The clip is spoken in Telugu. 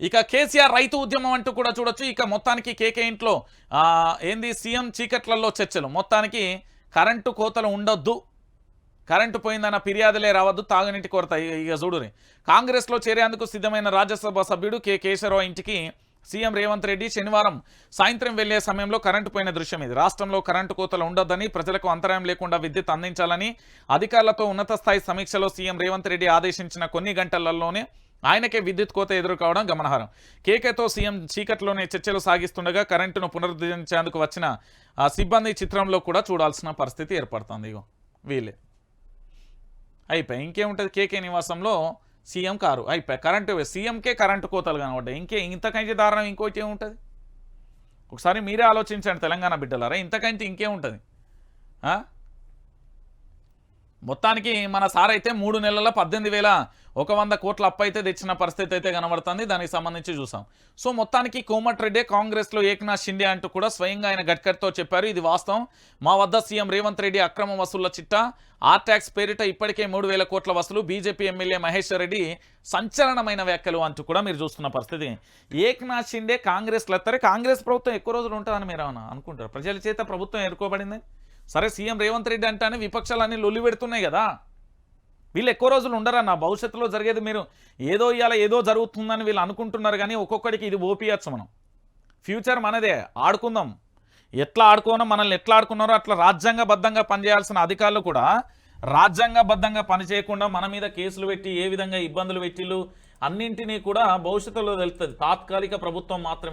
ఇక కేసీఆర్ రైతు ఉద్యమం అంటూ కూడా చూడొచ్చు. ఇక మొత్తానికి కేకే ఇంట్లో ఏంది సీఎం చీకట్లలో చర్చలు. మొత్తానికి కరెంటు కోతలు ఉండొద్దు. కరెంటు పోయిందన్న ఫిర్యాదులే రావద్దు. తాగునీటి కొరత ఇక- ఇక చూడురి కాంగ్రెస్లో చేరేందుకు సిద్ధమైన రాజ్యసభ సభ్యుడు కె. కేశవరావు ఇంటికి సీఎం రేవంత్ రెడ్డి శనివారం సాయంత్రం వెళ్ళే సమయంలో కరెంటు పోయిన దృశ్యం ఇది. రాష్ట్రంలో కరెంటు కోతలు ఉండొద్దని ప్రజలకు అంతరాయం లేకుండా విద్యుత్ అందించాలని అధికారులతో ఉన్నత స్థాయి సమీక్షలో సీఎం రేవంత్ రెడ్డి ఆదేశించిన కొన్ని గంటలలోనే ఆయనకే విద్యుత్ కోత ఎదుర్కోవడం గమనార్హం. కేకేతో సీఎం చీకట్లోనే చర్చలు సాగిస్తుండగా కరెంటును పునరుద్ధరించేందుకు వచ్చిన ఆ సిబ్బంది చిత్రంలో కూడా చూడాల్సిన పరిస్థితి ఏర్పడుతుంది. ఇగో వీళ్ళే. అయిపోయి ఇంకేముంటుంది? కేకే నివాసంలో సీఎం కారు. అయిపోయి కరెంటు సీఎంకే కరెంటు కోతలు కనబడ్డాయి. ఇంకే ఇంతకంటే దారుణం ఇంకోటి ఏముంటుంది? ఒకసారి మీరే ఆలోచించండి తెలంగాణ బిడ్డలారా. ఇంతకంటే ఇంకేముంటుంది? మొత్తానికి మన సార్ అయితే మూడు నెలల పద్దెనిమిది వేల ఒక వంద కోట్ల అప్పు అయితే తెచ్చిన పరిస్థితి అయితే కనబడుతుంది. దానికి సంబంధించి చూసాం. సో మొత్తానికి కోమటిరెడ్డి కాంగ్రెస్లో ఏకనాథ్ షిండే అంటూ కూడా స్వయంగా ఆయన గడ్కర్తో చెప్పారు. ఇది వాస్తవం. మా వద్ద సీఎం రేవంత్ రెడ్డి అక్రమ వసూళ్ళ చిట్టా. ఆర్ ట్యాక్స్ పేరిట ఇప్పటికే మూడు వేల కోట్ల వసూలు బీజేపీ ఎమ్మెల్యే మహేశ్వర్ రెడ్డి సంచలనమైన వ్యాఖ్యలు అంటూ కూడా మీరు చూస్తున్న పరిస్థితి. ఏకనాథ్ షిండే కాంగ్రెస్లో ఎత్తారే. కాంగ్రెస్ ప్రభుత్వం ఎక్కువ రోజులు ఉంటుందని మీరు ఏమన్నా అనుకుంటారు? ప్రజల చేత ప్రభుత్వం ఎదుర్కోబడింది. సరే సీఎం రేవంత్ రెడ్డి అంటేనే విపక్షాలన్నీ లొల్లి పెడుతున్నాయి కదా. వీళ్ళు ఎక్కువ రోజులు ఉండరన్న భవిష్యత్తులో జరిగేది మీరు ఏదో ఇవాళ ఏదో జరుగుతుందని వీళ్ళు అనుకుంటున్నారు కానీ ఒక్కొక్కడికి ఇది ఓపియచ్చు మనం. ఫ్యూచర్ మనదే ఆడుకుందాం. ఎట్లా ఆడుకోనో మనల్ని ఎట్లా ఆడుకున్నారో అట్లా రాజ్యాంగబద్ధంగా పనిచేయాల్సిన అధికారులు కూడా రాజ్యాంగబద్ధంగా పనిచేయకుండా మన మీద కేసులు పెట్టి ఏ విధంగా ఇబ్బందులు పెట్టిళ్ళు అన్నింటినీ కూడా భవిష్యత్తులో తెలుస్తుంది తాత్కాలిక ప్రభుత్వం మాత్రమే.